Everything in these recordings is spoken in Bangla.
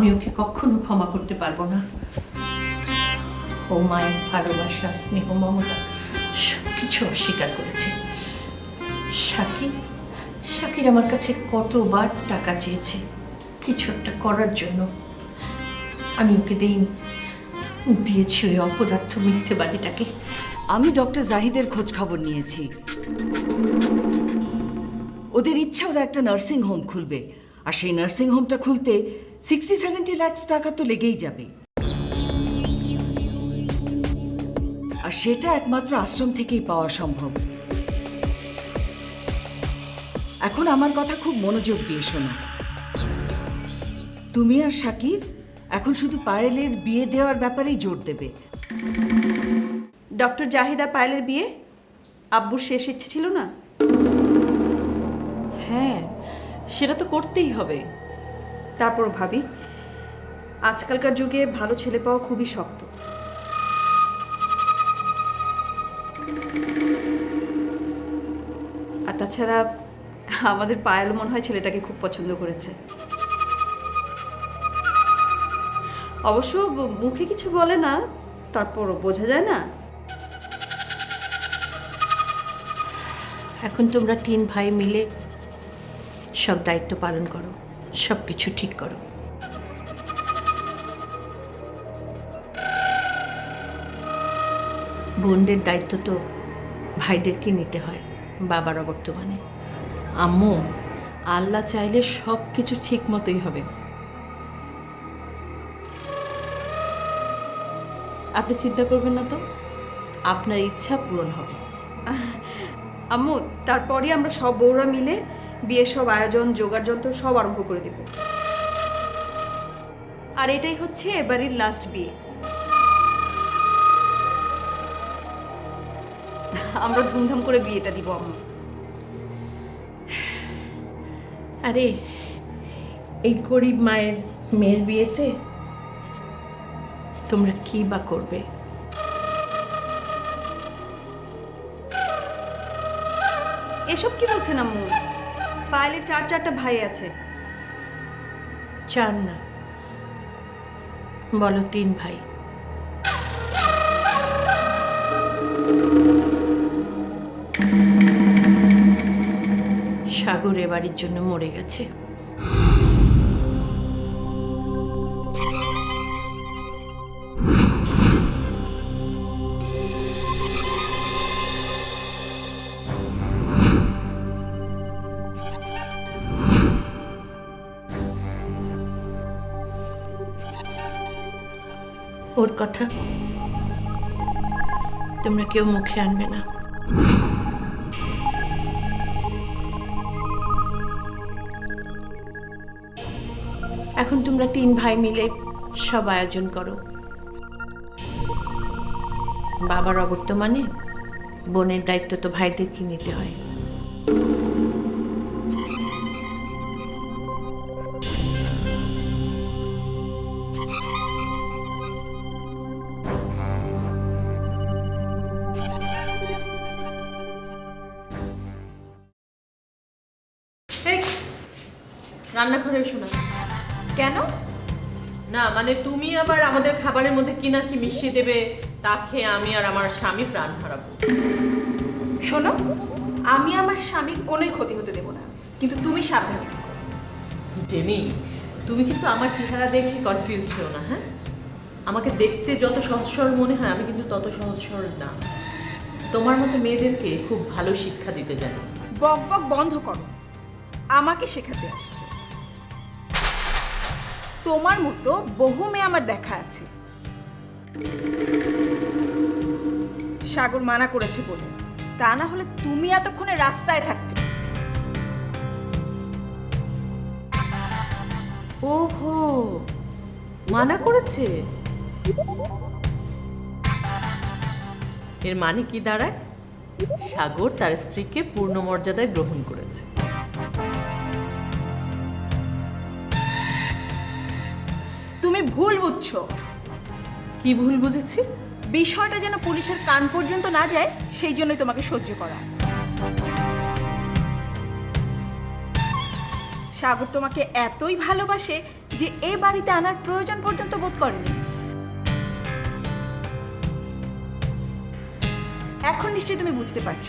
আমি ওকে কখনো ক্ষমা করতে পারব না। ও মায়ের ভালোবাসা, স্নেহ, মমতা সব কিছু অস্বীকার করেছে। শাকির শাকির আমার কাছে কতবার টাকা চেয়েছে, কিছু একটা করার জন্য। আমি ওকে দেইনি। দিয়েছি ওই অপদার্থ মিথ্যেবাদীটাকে। আমি ডক্টর জাহিদের খোঁজ খবর নিয়েছি। ওদের ইচ্ছা ওরা একটা নার্সিং হোম খুলবে। আর সেই নার্সিং হোমটা খুলতে সিক্সটি সেভেন্টি ল্যাক্স টাকা তো লেগেই যাবে। আর সেটা একমাত্র আশ্রম থেকেই পাওয়া সম্ভব। এখন আমার কথা খুব মনোযোগ দিয়ে শোনো। তুমি আর শাকির এখন শুধু পায়েলের বিয়ে দেওয়ার ব্যাপারেই জোর দেবে। ডক্টর জাহিদা পায়েলের বিয়ে? আব্বুর শেষ ইচ্ছে ছিল না? হ্যাঁ সেটা তো করতেই হবে। তারপর ভাবি, আজকালকার যুগে ভালো ছেলে পাওয়া খুবই শক্ত। আর তাছাড়া আমাদের পায়েল মনে হয় ছেলেটাকে খুব পছন্দ করেছে। অবশ্য মুখে কিছু বলে না তারপরও বোঝা যায় না। এখন তোমরা তিন ভাই মিলে সব দায়িত্ব পালন করো সব কিছু ঠিক করো। বোনদের দায়িত্ব তো ভাইদেরকে নিতে হয়, বাবার অবর্তমানে। আম্মু, আল্লাহ চাইলে সব কিছু ঠিক মতোই হবে। আপনি চিন্তা করবেন না তো, আপনার ইচ্ছা পূরণ হবে। আম্মু, তারপরই আমরা সব বউরা মিলে বিয়ের সব আয়োজন জোগাড় যন্ত্র সব আরম্ভ করে দেব। আর এটাই হচ্ছে এবারের লাস্ট বিয়ে। আমরা ধুমধাম করে বিয়েটা দিব আম্মু। আরে এই গরিব মায়ের মেয়ের বিয়েতে তোমরা কি বা করবে? এসব কি বলছেন আম্মু? পায়েলের চার চারটা ভাই আছে। চার না। বলো তিন ভাই। সাগর এ বাড়ির জন্য মরে গেছে। ওর কথা। তোমরা কেউ মুখে আনবে না। এখন তোমরা তিন ভাই মিলে সব আয়োজন করো। বাবার অবর্তমানে বোনের দায়িত্ব তো ভাইদেরকে নিতে হয়। রান্নাঘরে এসো না। কেন? না মানে তুমি আবার আমাদের খাবারের মধ্যে কি না কি মিশিয়ে দেবে তা খেয়ে আমি আর আমার স্বামী প্রাণ হারাবো। শোনো আমি আমার স্বামীর কোনোই ক্ষতি হতে দেব না কিন্তু তুমি সাবধানে থেকো। জেনি তুমি কিন্তু আমার চেহারা দেখে কনফিউজ হও না হ্যাঁ? আমাকে দেখতে যত সহজ সরল মনে হয় আমি কিন্তু তত সহজ সরল না। তোমার মতো মেয়েদেরকে খুব ভালো শিক্ষা দিতে জানি। বক বক বন্ধ করো আমাকে শেখাতে আসছে তোমার মতো বহু মেয়ে আমার দেখা আছে। সাগর মানা করেছে বলে। তা না হলে তুমি এতক্ষণে রাস্তায় থাকতে। ওহো, মানা করেছে? এর মানে কি দাঁড়ায়? সাগর তার স্ত্রীকে পূর্ণ মর্যাদায় গ্রহণ করেছে। তুমি ভুল বুঝছ। কি ভুল বুঝেছি? বিষয়টা যেন পুলিশের কান পর্যন্ত না যায় সেই জন্যই তোমাকে সহ্য করা। সাগর তোমাকে এতই ভালোবাসে যে এ বাড়িতে আনার প্রয়োজন পর্যন্ত বোধ করেনি। এখন নিশ্চয়ই তুমি বুঝতে পারছ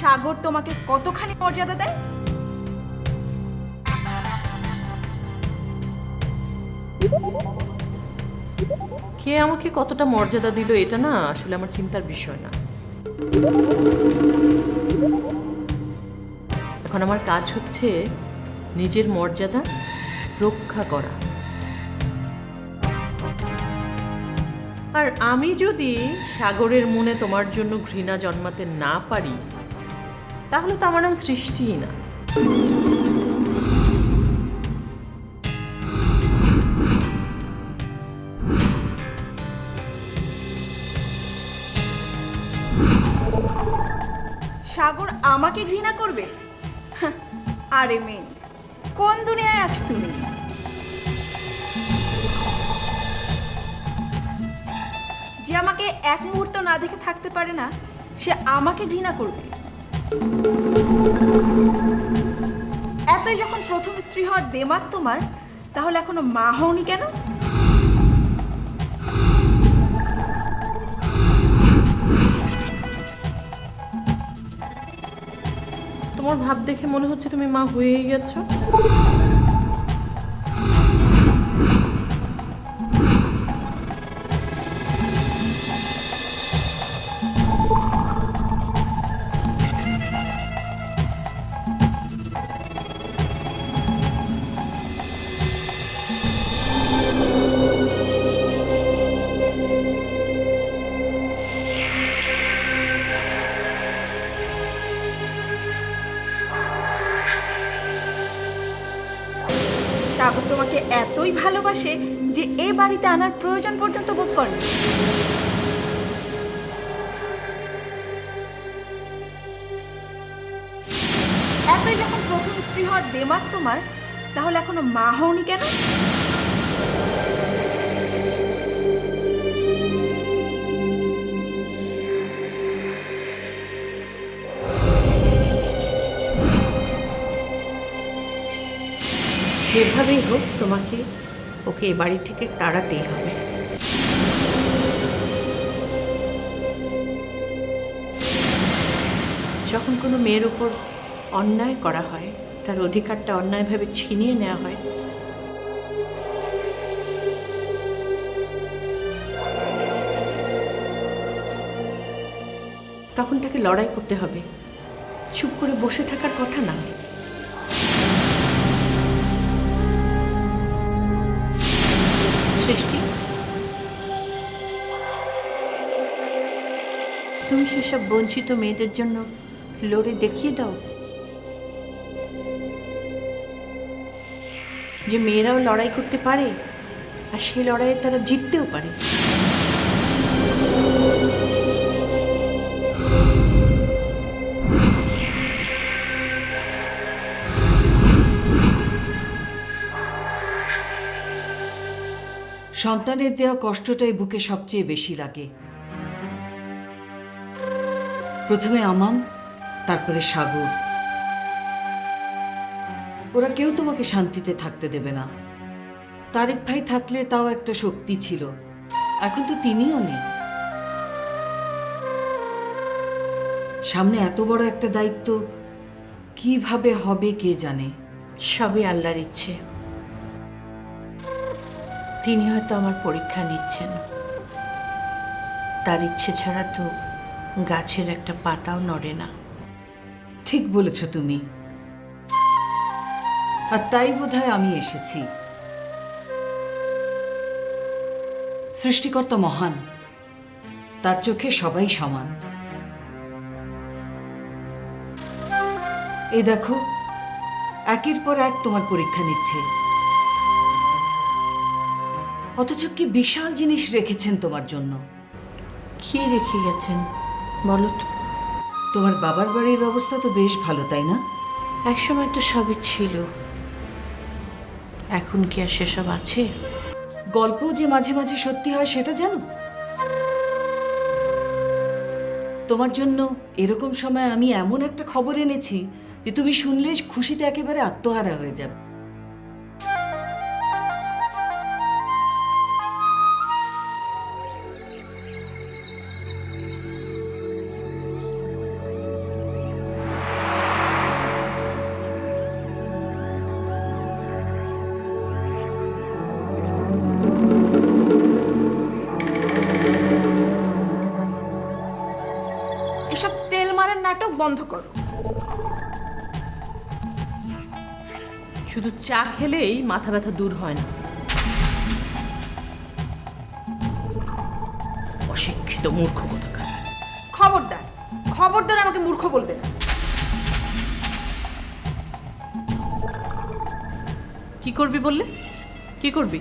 সাগর তোমাকে কতখানি মর্যাদা দেয়? কে আমাকে কতটা মর্যাদা দিল এটা না আসলে আমার চিন্তার বিষয় না। এখন আমার কাজ হচ্ছে নিজের মর্যাদা রক্ষা করা। আর আমি যদি সাগরের মনে তোমার জন্য ঘৃণা জন্মাতে না পারি, তাহলে তো আমার নাম সৃষ্টিই না। আমাকে ঘৃণা করবে? আরে মেয়ে, কোন দুনিয়ায় আছো তুমি? যে আমাকে এক মুহূর্ত না দেখে থাকতে পারে না, সে আমাকে ঘৃণা করবে। এতই যখন প্রথম স্ত্রী হওয়ার দেমাগ তোমার, তাহলে এখনও মা হওনি কেন? তোমার ভাব দেখে মনে হচ্ছে তুমি মা হয়েই গেছো। সাগর তোমাকে এতই ভালোবাসে যে এ বাড়িতে আনার প্রয়োজন পর্যন্ত বোধ করে। এতই যখন প্রথম স্ত্রী হওয়ার দেমাক তোমার, তাহলে এখনও মা হওনি কেন? যেভাবেই হোক তোমাকে ওকে এ বাড়ি থেকে তাড়াতেই হবে। যখন কোনো মেয়ের উপর অন্যায় করা হয়, তার অধিকারটা অন্যায়ভাবে ছিনিয়ে নেওয়া হয়, তখন তাকে লড়াই করতে হবে। চুপ করে বসে থাকার কথা না। তুমি সেসব বঞ্চিত মেয়েদের জন্য লড়ে দেখিয়ে দাও। যে মেয়েরাও লড়াই করতে পারে, আর সেই লড়াইয়ে তারা জিততেও পারে। সন্তানের দেওয়া কষ্টটাই বুকে সবচেয়ে বেশি লাগে। প্রথমে আমান, তারপরে সাগর। ওরা কেউ তোমাকে শান্তিতে থাকতে দেবে না। তারেক ভাই থাকলে তাও একটা শক্তি ছিল। এখন তো তিনিও নেই। সামনে এত বড় একটা দায়িত্ব, কীভাবে হবে কে জানে? সবই আল্লাহর ইচ্ছে। তিনি হয়তো আমার পরীক্ষা নিচ্ছেন। তার ইচ্ছে ছাড়া তো গাছের একটা পাতাও নড়ে না। ঠিক বলেছ তুমি। আর তাই বোধহয় আমি এসেছি। সৃষ্টিকর্তা মহান তার চোখে সবাই সমান। এই দেখো একের পর এক তোমার পরীক্ষা নিচ্ছে। অথচ কি বিশাল জিনিস রেখেছেন তোমার জন্য। কি রেখে গেছেন? বলো তো। তোমার বাবার বাড়ির অবস্থা তো বেশ ভালো তাই না? একসময় তো সবই ছিল। এখন কি আর সেসব আছে? গল্প যে মাঝে মাঝে সত্যি হয় সেটা জানো? তোমার জন্য এরকম সময় আমি এমন একটা খবর এনেছি যে তুমি শুনলে খুশিতে একেবারে আত্মহারা হয়ে যাবে। বন্ধ করো। শুধু চা খেলেই মাথা ব্যথা দূর হয় না। অশিক্ষিত মূর্খ কোথাকার। খবরদার খবরদার আমাকে মূর্খ বলবে না। কি করবি বললে? কি করবি?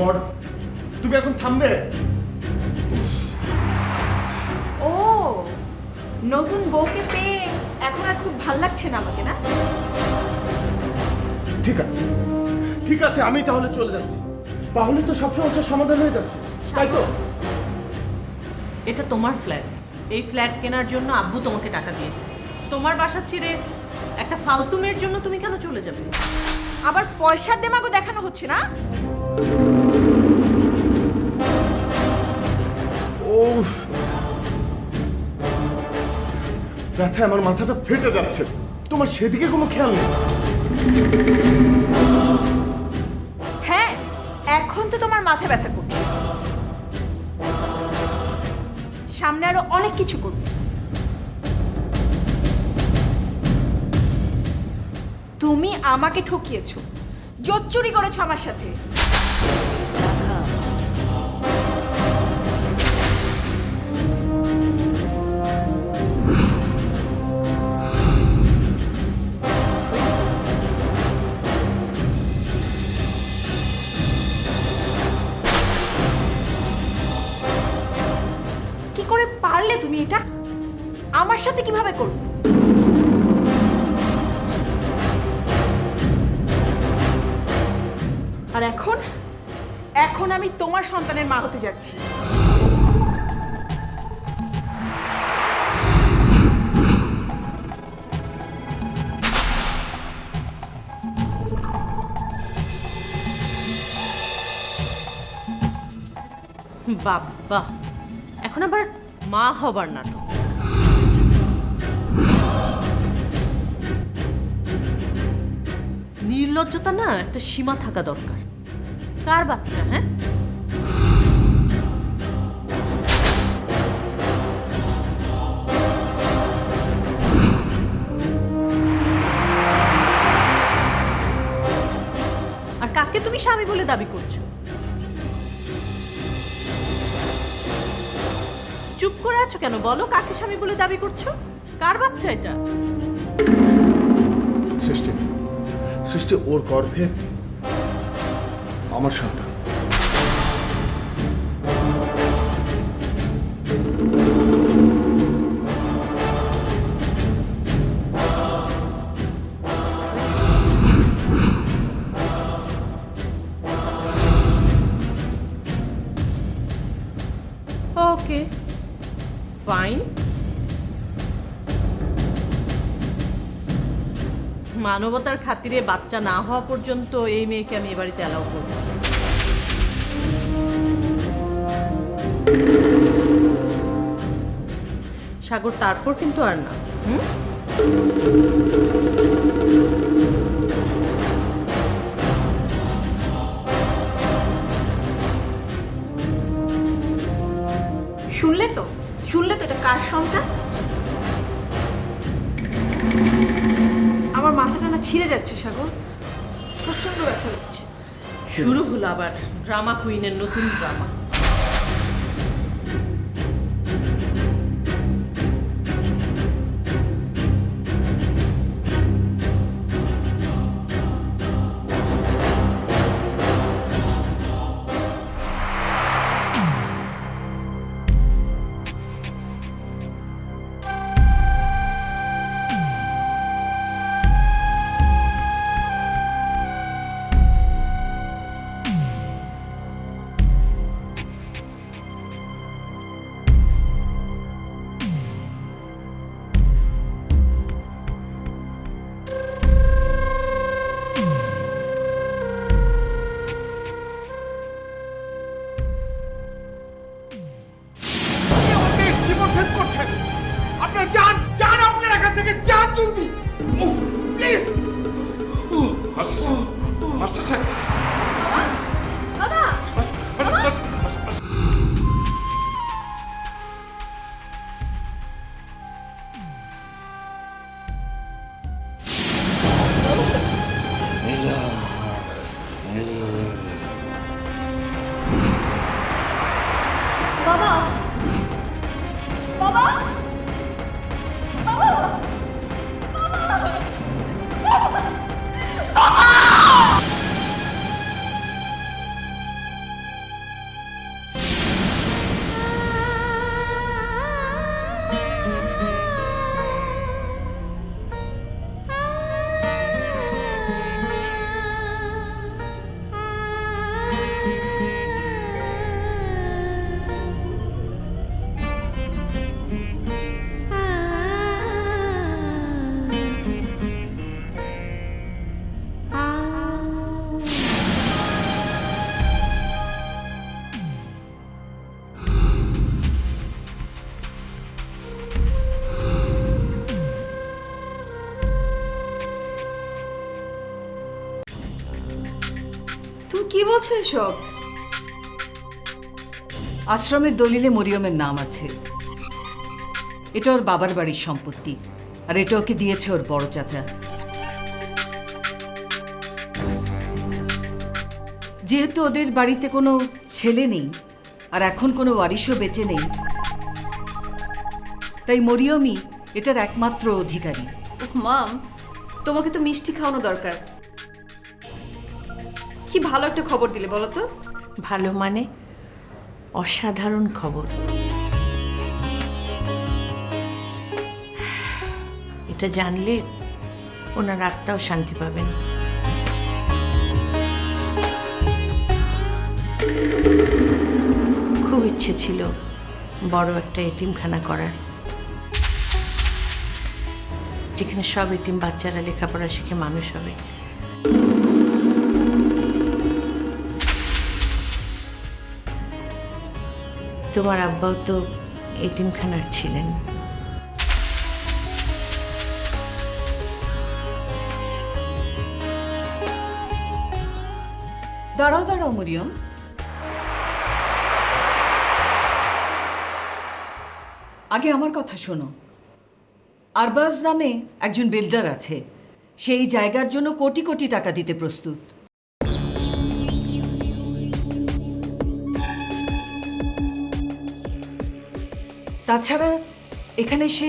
গড তুমি এখন থামবে? ও নতুন বউকে পেয়ে এখন আর খুব ভালো লাগছে না আমাকে না? ঠিক আছে। ঠিক আছে আমি তাহলে চলে যাচ্ছি। তাহলে তো সব সমস্যার সমাধান হয়ে যাচ্ছে। তাই তো? এটা তোমার ফ্ল্যাট। এই ফ্ল্যাট কেনার জন্য আব্বু তোমাকে টাকা দিয়েছে। তোমার বাসা ছিঁড়ে একটা ফালতু মেয়ের জন্য তুমি কেন চলে যাবে? আবার পয়সার দেমাগো দেখানো হচ্ছে না? ব্যথায় আমার মাথাটা ফেটে যাচ্ছে। তোমার সেদিকে কোনো খেয়াল নেই? হ্যাঁ এখন তো তোমার মাথা ব্যথা করছে। সামনে আরও অনেক কিছু করবে। তুমি আমাকে ঠকিয়েছো জোর চুরি করেছ আমার সাথে। করে পারলে তুমি এটা? আমার সাথে কীভাবে করবে? আর এখন? এখন আমি তোমার সন্তানের মা হতে যাচ্ছি। বাবা, এখন আবার মা হবার নাটক। নির্লজ্জতা না একটা সীমা থাকা দরকার। কার বাচ্চা হ্যাঁ? তুমি স্বামী বলে দাবি করছ। চুপ করে আছো কেন? বলো, কাকে স্বামী বলে দাবি করছ? কার বাচ্চা এটা? সৃষ্টি। সৃষ্টি ওর গর্ভে আমার সন্তান। মানবতার খাতিরে বাচ্চা না হওয়া পর্যন্ত এই মেয়েকে আমি এ বাড়িতে অ্যালাউ করব। সাগর, তারপর কিন্তু আর না। হুম? শুনলে তো? শুনলে তো এটা কার সন্তান আমার মাথাটা না ছিঁড়ে যাচ্ছে, সাগর। প্রচণ্ড ব্যথা হচ্ছে। শুরু হলো আবার ড্রামা কুইনের নতুন ড্রামা। বাবা বাবা তুমি কি বলছো এসব? আশ্রমের দলিলে মরিয়মের নাম আছে। এটা ওর বাবার বাড়ির সম্পত্তি, আর এটা ওকে দিয়েছে ওর বড় চাচা। যেহেতু ওদের বাড়িতে কোনো ছেলে নেই, আর এখন কোনো ওয়ারিশও বেঁচে নেই, তাই মরিয়মই এটার একমাত্র অধিকারী। মাম তোমাকে তো মিষ্টি খাওয়ানো দরকার। কি ভালো একটা খবর দিলে বলো তো? ভালো মানে অসাধারণ খবর। এটা জানলে ওনার আত্মাও শান্তি পাবেন। খুব ইচ্ছে ছিল বড় একটা এতিমখানা করার। যেখানে সব এতিম বাচ্চারা লেখাপড়া শিখে মানুষ হবে। তোমার আব্বাও তো এতিমখানার ছিলেন। দাঁড়াও দাঁড়াও, মরিয়ম। আগে আমার কথা শোনো। আরবাজ নামে একজন বিল্ডার আছে। সেই জায়গার জন্য কোটি কোটি টাকা দিতে প্রস্তুত। তাছাড়া এখানে সে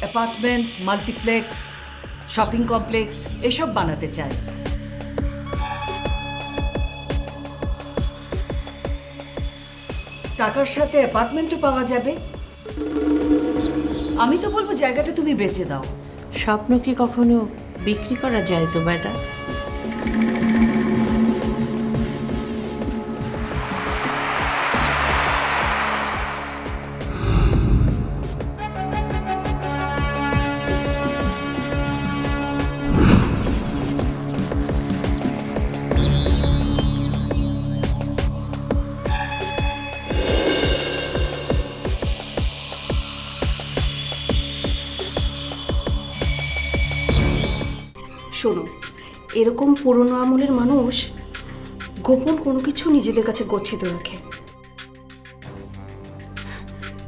অ্যাপার্টমেন্ট, মাল্টিপ্লেক্স, শপিং কমপ্লেক্স এসব বানাতে চায়। টাকার সাথে অ্যাপার্টমেন্টও পাওয়া যাবে। আমি তো বলব জায়গাটা তুমি বেচে দাও। স্বপ্ন কি কখনো বিক্রি করা যায়, জুবাইদা? এরকম পুরনো আমলের মানুষ গোপন কোনো কিছু নিজেদের কাছে গচ্ছিত রাখে।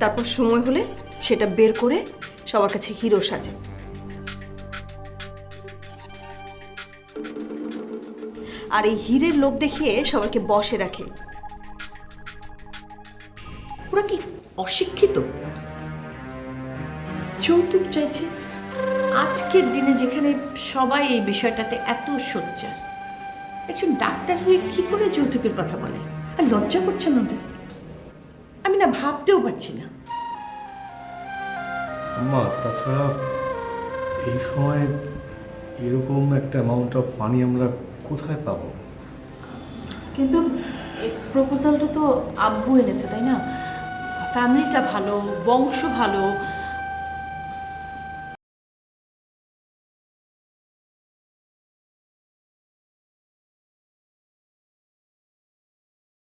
তারপর সময় হলে সেটা বের করে সবার কাছে হিরো সাজে। আর এই হীরের লোভ দেখিয়ে সবাইকে বসে রাখে। ওরা কি অশিক্ষিত? যৌতুক চাইছে? আজকের দিনে যেখানে সবাই এই বিষয়টাতে এত সোচ্চার একজন ডাক্তার হয়ে কি করে যৌতুকের কথা বলে? আর লজ্জা করছে না ওদের? আমি না ভাবতেও পারছি না। তাছাড়া এই সময় এরকম একটা অ্যামাউন্ট অফ মানি আমরা কোথায় পাবো? কিন্তু এই প্রপোজালটা তো আব্বু এনেছে তাই না? ফ্যামিলিটা ভালো বংশ ভালো